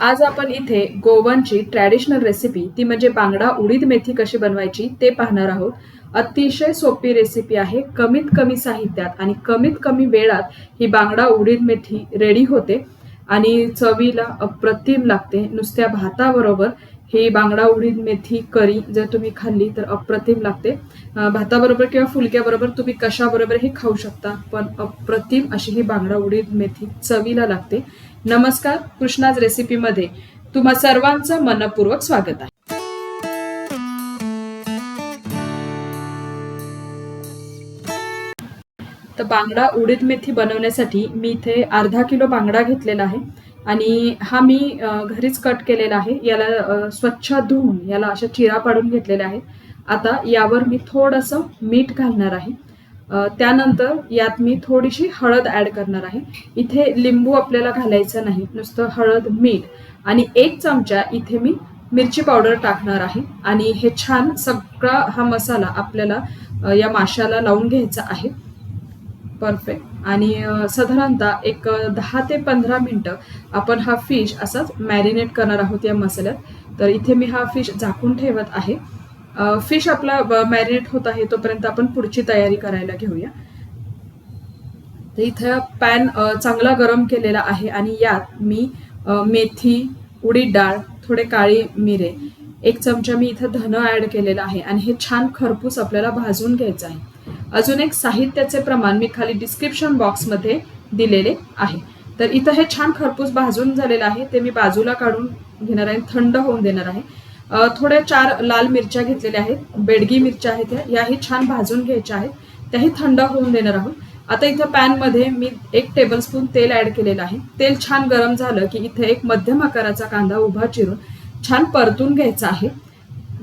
आज आपण इथे गोवनची ट्रॅडिशनल रेसिपी ती म्हणजे बांगडा उडीद मेथी कशी बनवायची ते पाहणार आहोत. अतिशय सोपी रेसिपी आहे कमीत कमी साहित्यात आणि कमीत कमी वेळात ही बांगडा उडीद मेथी रेडी होते. आणि चवीला अप्रतिम लागते नुसत्या भाताबरोबर ही बांगडा उडीद मेथी करी जर तुम्ही खाल्ली तर अप्रतिम लागते. भाताबरोबर किंवा फुलक्याबरोबर तुम्ही कशाबरोबर हे खाऊ शकता पण अप्रतिम अशी ही बांगडा उडीद मेथी चवीला लागते. नमस्कार कृष्णाज रेसिपीमध्ये तुम्हा सर्वांचं मनपूर्वक स्वागत आहे. तर बांगडा उडीद मेथी बनवण्यासाठी मी इथे अर्धा किलो बांगडा घेतलेला आहे. आणि हा मी घरीच कट केलेला आहे. याला स्वच्छ धुवून याला अशा चिरा पाडून घेतलेल्या आहेत. आता यावर मी थोडंसं मीठ घालणार आहे. त्यानंतर यात मी थोडीशी हळद ॲड करणार आहे. इथे लिंबू आपल्याला घालायचं नाही नुसतं हळद मीठ आणि एक चमचा इथे मी मिरची पावडर टाकणार आहे. आणि हे छान सगळा हा मसाला आपल्याला या माशाला लावून घ्यायचा आहे. परफेक्ट आणि साधारणतः एक दहा ते पंधरा मिनटं आपण हा फिश असाच मॅरिनेट करणार आहोत या मसाल्यात. तर इथे मी हा फिश झाकून ठेवत आहे. फिश आपला मॅरिनेट होत आहे तोपर्यंत आपण पुढची तयारी करायला घेऊया. तर इथं पॅन चांगला गरम केलेला आहे आणि यात मी मेथी उडीद डाळ थोडे काळी मिरे एक चमचा मी इथं धन ॲड केलेलं आहे आणि हे छान खरपूस आपल्याला भाजून घ्यायचं आहे. अजून एक साहित्याचे प्रमाण मी खाली डिस्क्रिप्शन बॉक्समध्ये दिलेले आहे. तर इथं हे छान खरपूस भाजून झालेलं आहे. ते मी बाजूला काढून घेणार आहे थंड होऊन देणार आहे. थोड्या चार लाल मिरच्या घेतलेल्या आहेत. बेडगी मिरच्या आहेत या याही छान भाजून घ्यायच्या आहेत. त्याही थंड होऊन देणार आहोत. आता इथं पॅनमध्ये मी एक टेबलस्पून तेल ॲड केलेलं आहे. तेल छान गरम झालं की इथे एक मध्यम आकाराचा कांदा उभा चिरून छान परतून घ्यायचा आहे.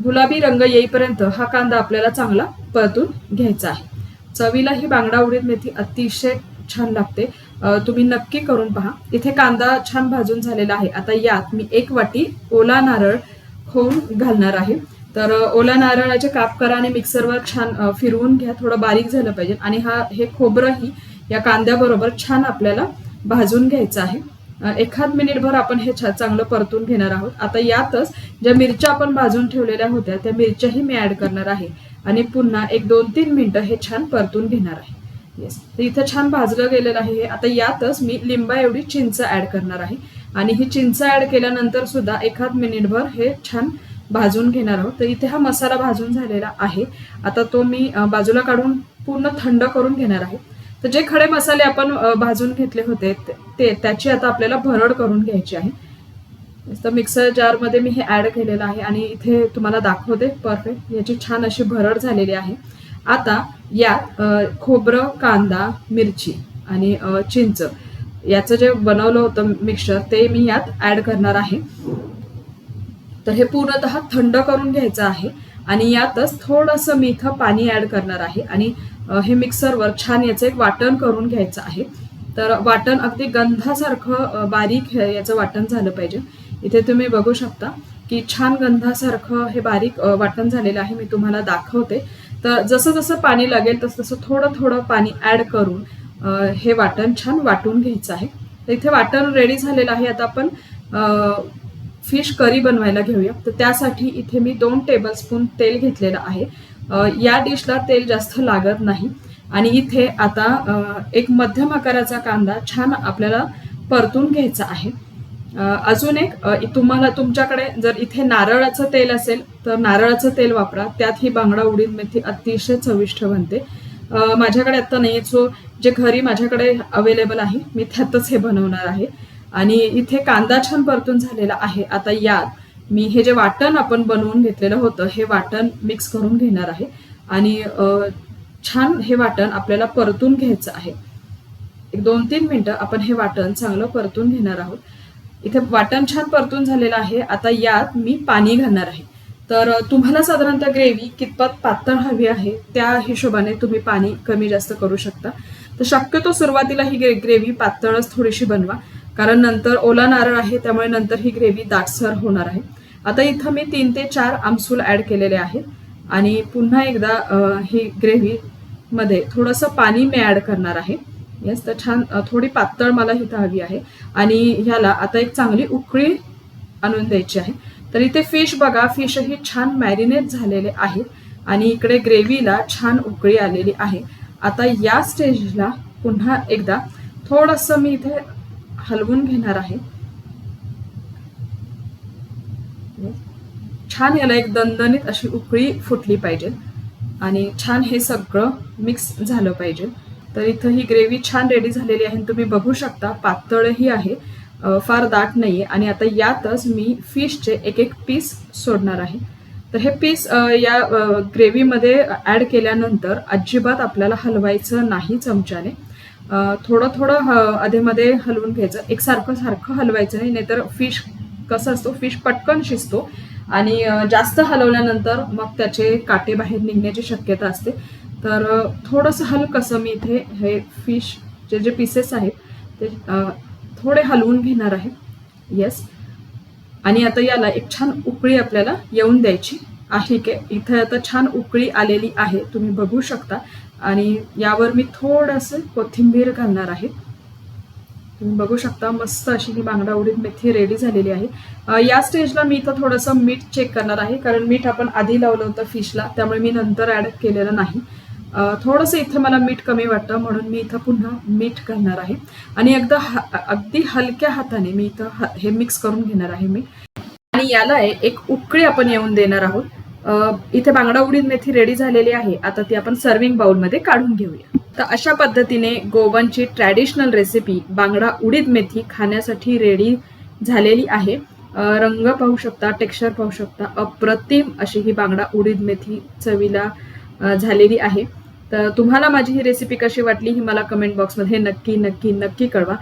गुलाबी रंग येईपर्यंत हा कांदा आपल्याला चांगला परतून घ्यायचा आहे. चवीला ही बांगडा उडीद मेथी अतिशय छान लागते. तुम्ही नक्की करून पहा. इथे कांदा छान भाजून झालेला आहे. आता यात मी एक वाटी ओला नारळ खोवून घालणार आहे. तर ओला नारळाचे काप करा आणि मिक्सरवर छान फिरवून घ्या. थोडं बारीक झालं पाहिजे. आणि हा हे खोबरंही या कांद्याबरोबर छान आपल्याला भाजून घ्यायचं आहे. एखाद मिनिटभर आपण हे छान चांगलं परतून घेणार आहोत. आता यातच ज्या मिरच्या आपण भाजून ठेवलेल्या होत्या त्या मिरच्याही मी ऍड करणार आहे. आणि पुन्हा एक दोन तीन मिनटं हे छान परतून घेणार आहे. येस तर इथं छान भाजलं गेलेलं आहे हे. आता यातच मी लिंबा एवढी चिंच ऍड करणार आहे. आणि ही चिंच ऍड केल्यानंतर सुद्धा एखाद मिनिटभर हे छान भाजून घेणार आहोत. तर इथे हा मसाला भाजून झालेला आहे. आता तो मी बाजूला काढून पूर्ण थंड करून घेणार आहे. तर जे खडे मसाले आपण भाजून घेतले होते ते त्याची आता आपल्याला भरड करून घ्यायची आहे. तर मिक्सर जारमध्ये मी हे ॲड केलेलं आहे आणि इथे तुम्हाला दाखवते. परफेक्ट याची छान अशी भरड झालेली आहे. आता यात खोबरं कांदा मिरची आणि चिंच याचं जे बनवलं होतं मिक्सर ते मी यात ॲड करणार आहे. तर हे पूर्णतः थंड करून घ्यायचं आहे आणि यातच थोडंसं मी इथं पाणी ॲड करणार आहे आणि हे मिक्सरवर छान याचं एक वाटण करून घ्यायचं आहे. तर वाटण अगदी गंधासारखं बारीक याचं वाटण झालं पाहिजे. इथे तुम्ही बघू शकता की छान गंधासारखं हे बारीक वाटण झालेलं आहे. मी तुम्हाला दाखवते. तर जसं जसं पाणी लागेल तसं तसं थोडं थोडं पाणी ॲड करून हे वाटण छान वाटून घ्यायचं आहे. तर इथे वाटण रेडी झालेलं आहे. आता आपण फिश करी बनवायला घेऊया. तर त्यासाठी इथे मी दोन टेबलस्पून तेल घेतलेलं आहे. या डिशला तेल जास्त लागत नाही. आणि इथे आता एक मध्यम आकाराचा कांदा छान आपल्याला परतून घ्यायचा आहे. अजून एक तुम्हाला तुमच्याकडे जर इथे नारळाचं तेल असेल तर नारळाचं तेल वापरा. त्यात ही बांगडा उडीद मेथी अतिशय चविष्ट बनते. माझ्याकडे आता नाही सो जे घरी माझ्याकडे अवेलेबल आहे मी त्यातच हे बनवणार आहे. आणि इथे कांदा छान परतून झालेला आहे. आता यात मी हे जे वाटण आपण बनवून घेतलेलं होतं हे वाटण मिक्स करून घेणार आहे. आणि अ, छान हे वाटण आपल्याला परतून घ्यायचं आहे. एक दोन तीन मिनटं आपण हे वाटण चांगलं परतून घेणार आहोत. इथे वाटण छान परतून झालेलं आहे. आता यात मी पाणी घालणार आहे. तर तुम्हाला साधारणतः ग्रेव्ही कितपत पातळ हवी आहे त्या हिशोबाने तुम्ही पाणी कमी जास्त करू शकता. तर शक्यतो सुरुवातीला ही ग्रे ग्रेव्ही पातळच थोडीशी बनवा. कारण नंतर ओला नारळ आहे त्यामुळे नंतर ही ग्रेव्ही दाटसर होणार आहे. आता इथं मी तीन ते चार आमसूल ॲड केलेले आहेत. आणि पुन्हा एकदा ही ग्रेव्हीमध्ये थोडंसं पाणी मी ॲड करणार आहे. येस तर छान थोडी पातळ मला इथं हवी आहे. आणि ह्याला आता एक चांगली उकळी आणून द्यायची आहे. तर इथे फिश बघा फिशही छान मॅरिनेट झालेले आहेत. आणि इकडे ग्रेव्हीला छान उकळी आलेली आहे. आता या स्टेजला पुन्हा एकदा थोडंसं मी इथे हलवून घेणार आहे. छान याला एक दणदणीत अशी उकळी फुटली पाहिजे. आणि छान हे सगळं मिक्स झालं पाहिजे. तर इथं ही ग्रेव्ही छान रेडी झालेली आहे तुम्ही बघू शकता पातळही आहे. फार दाट नाहीये आणि आता यातच मी फिशचे एक एक पीस सोडणार आहे. तर हे पीस या ग्रेव्हीमध्ये ॲड केल्यानंतर अजिबात आपल्याला हलवायचं नाही चमच्याने. थोडं थोडं ह- अधेमध्ये हलवून घ्यायचं. एकसारखं सारखं हलवायचं नाही नाहीतर फिश कसं असतो फिश पटकन शिजतो आणि जास्त हलवल्यानंतर मग त्याचे काटे बाहेर निघण्याची शक्यता असते. तर थोडंसं हलकसं मी इथे हे फिश जे जे पीसेस आहेत ते थोडे हलवून घेणार आहे. येस आणि आता याला एक छान उकळी आपल्याला येऊन द्यायची आहे. की इथे आता छान उकळी आलेली आहे. तुम्ही बघू शकता. आणि यावर मी थोडंसं कोथिंबीर घालणार आहे. तुम्ही बघू शकता मस्त अशी ही बांगडा उडीद मेथी रेडी झालेली आहे. या स्टेजला मी इथं थोडंसं मीठ चेक करणार आहे. कारण मीठ आपण आधी लावलं होतं फिशला त्यामुळे मी नंतर ॲड केलेलं नाही. थोडंसं इथं मला मीठ कमी वाटतं म्हणून मी इथं पुन्हा मीठ घालणार आहे. आणि एकदा ह- अगदी हलक्या हाताने मी इथं ह- हे मिक्स करून घेणार आहे मी. आणि याला एक उकळी आपण येऊन देणार आहोत. इथे बांगडा उडीद मेथी रेडी झालेली आहे. आता ती आपण सर्विंग बाउलमध्ये काढून घेऊया. तर अशा पद्धतीने गोवनची ट्रॅडिशनल रेसिपी बांगडा उडीद मेथी खाण्यासाठी रेडी झालेली आहे. रंग पाहू शकता टेक्स्चर पाहू शकता अप्रतिम अशी ही बांगडा उडीद मेथी चवीला झालेली आहे. तर तुम्हाला माझी ही रेसिपी कशी वाटली ही मला कमेंट बॉक्समध्ये नक्की नक्की नक्की कळवा.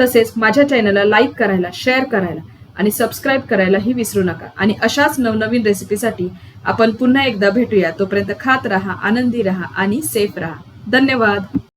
तसेच माझ्या चॅनलला लाईक करायला शेअर करायला आणि सबस्क्राईब करायलाही विसरू नका. आणि अशाच नवनवीन रेसिपीसाठी आपण पुन्हा एकदा भेटूया. तोपर्यंत खात राहा आनंदी राहा आणि सेफ राहा. धन्यवाद.